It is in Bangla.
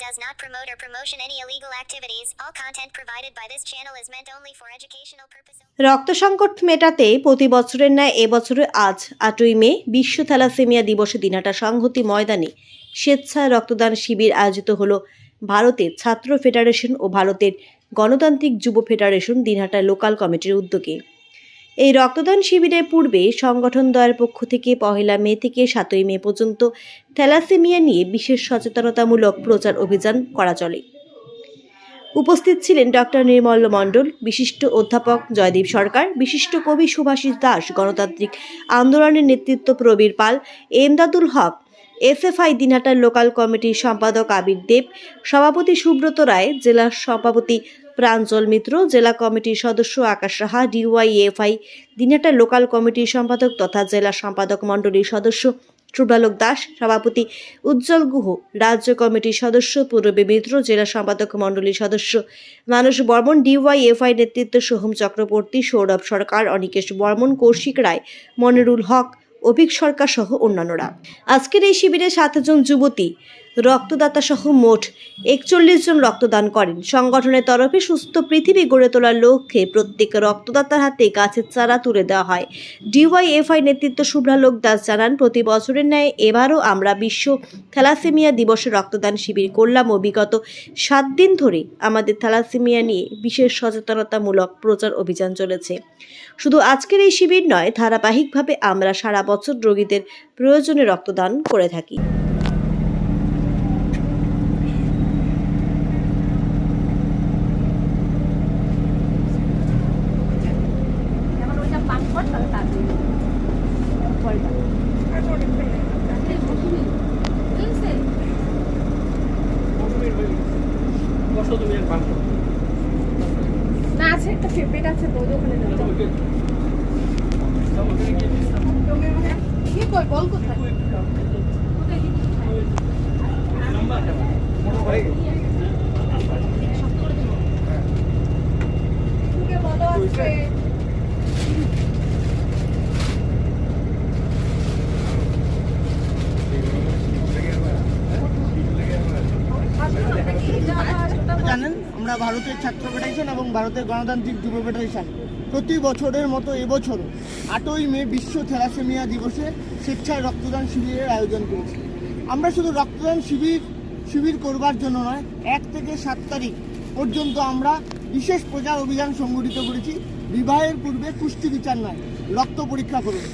does not promote or promotion any illegal activities. All content provided by this channel is meant only for educational purposes. রক্ত সংকট মেটাতে প্রতি বছরের ন্যায় এবছরে আজ আটই মে বিশ্ব থ্যালাসেমিয়া দিবসে দিনহাটা সংহতি ময়দানে স্বেচ্ছায় রক্তদান শিবির আয়োজিত হলো ভারতের ছাত্র ফেডারেশন ও ভারতের গণতান্ত্রিক যুব ফেডারেশন দিনহাটা লোকাল কমিটির উদ্যোগে এই রক্তদান শিবিরের পূর্বে সংগঠন দয়ের পক্ষ থেকে পহেলা মে থেকে সাতই মে পর্যন্ত থ্যালাসেমিয়া নিয়ে বিশেষ সচেতনতামূলক প্রচার অভিযান করা চলে। উপস্থিত ছিলেন ডক্টর নির্মল মণ্ডল, বিশিষ্ট অধ্যাপক জয়দীপ সরকার, বিশিষ্ট কবি সুভাষিস দাস, গণতান্ত্রিক আন্দোলনের নেতৃত্ব প্রবীর পাল, এমদাদুল হক, এসএফআই দিনহাটার লোকাল কমিটির সম্পাদক আবির দেব, সভাপতি সুব্রত রায়, জেলা সভাপতি প্রাঞ্জল মিত্র, জেলা কমিটির সদস্য আকাশ সাহা, ডিওয়াইএফআই দিনহাটার লোকাল কমিটির সম্পাদক তথা জেলা সম্পাদক মণ্ডলীর সদস্য শুভ্রালোক দাস, সভাপতি উজ্জ্বল গুহ, রাজ্য কমিটির সদস্য পূর্বী মিত্র, জেলা সম্পাদক মণ্ডলীর সদস্য মানুষ বর্মন, ডিওয়াইএফআই নেতৃত্ব সোহম চক্রবর্তী, সৌরভ সরকার, অনিকেশ বর্মন, কৌশিক রায়, মনিরুল হক, অভিক সরকার সহ অন্যান্যরা। আজকের এই শিবিরে সাতজন যুবতী রক্তদাতা সহ মোট একচল্লিশ জন রক্তদান করেন। সংগঠনের তরফে সুস্থ পৃথিবী গড়ে তোলার লক্ষ্যে প্রত্যেক রক্তদাতার হাতে গাছের চারা তুলে দেওয়া হয়। ডিওয়াইএফআই নেতৃত্ব শুভ্রালোক দাস জানান, প্রতি বছরের ন্যায় এবারও আমরা বিশ্ব থ্যালাসেমিয়া দিবসে রক্তদান শিবির করলাম ও বিগত সাত দিন ধরে আমাদের থ্যালাসেমিয়া নিয়ে বিশেষ সচেতনতামূলক প্রচার অভিযান চলেছে। শুধু আজকের এই শিবির নয়, ধারাবাহিকভাবে আমরা সারা বছর রোগীদের প্রয়োজনে রক্তদান করে থাকি। বসো তুমি এক পান না আছে একটা ফেভারিট আছে তো ওখানে। কি কই বল কোথায়? কোথায় দিবি? নাম্বার দেওয়া। মোটো হয়ে গেছে। তোকে বলো আজকে জানেন, আমরা ভারতের ছাত্র ফেডারেশন এবং ভারতের গণতান্ত্রিক যুব ফেডারেশন প্রতি বছরের মতো এবছর আটই মে বিশ্ব থ্যালাসেমিয়া দিবসে স্বেচ্ছায় রক্তদান শিবিরের আয়োজন করেছি। আমরা শুধু রক্তদান শিবির শিবির করবার জন্য নয়, এক থেকে সাত তারিখ পর্যন্ত আমরা বিশেষ প্রচার অভিযান সংগঠিত করেছি। বিবাহের পূর্বে কুষ্টি বিচার নয়, রক্ত পরীক্ষা করুন।